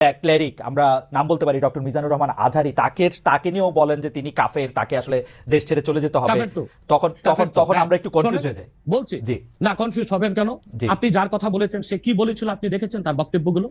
Cleric আমরা নাম বলতে পারি ডক্টর মিজানুর রহমান আজহারি তাকে তাকে নিয়েও বলেন যে তিনি কাফের তাকে আসলে দেশ ছেড়ে চলে যেতে হবে। তখন তখন তখন হ্যাঁ, আমরা একটু কনফিউজ হয়ে যাই। বলছি। জি। না কনফিউজ হবেন কেন। আপনি যার কথা বলেছেন সে কি বলেছিল আপনি দেখেছেন তার বক্তব্যগুলো?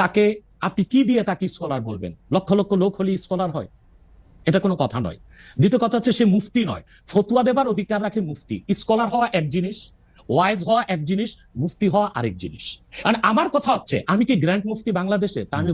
তাকে আপনি কি দিয়ে তাকে স্কলার বলবেন? লক্ষ লক্ষ লোক হলে স্কলার হয়। এটা কোনো কথা নয়। দ্বিতীয় কথা হচ্ছে সে মুফতি নয়। ফতুয়া দেবার অধিকার রাখে মুফতি। স্কলার হওয়া এক জিনিস ওয়াইজ হওয়া এক জিনিস, মুফতি হওয়া আরেক জিনিস। আর আমার কথা হচ্ছে, আমি কি গ্র্যান্ড মুফতি বাংলাদেশে? তা আমি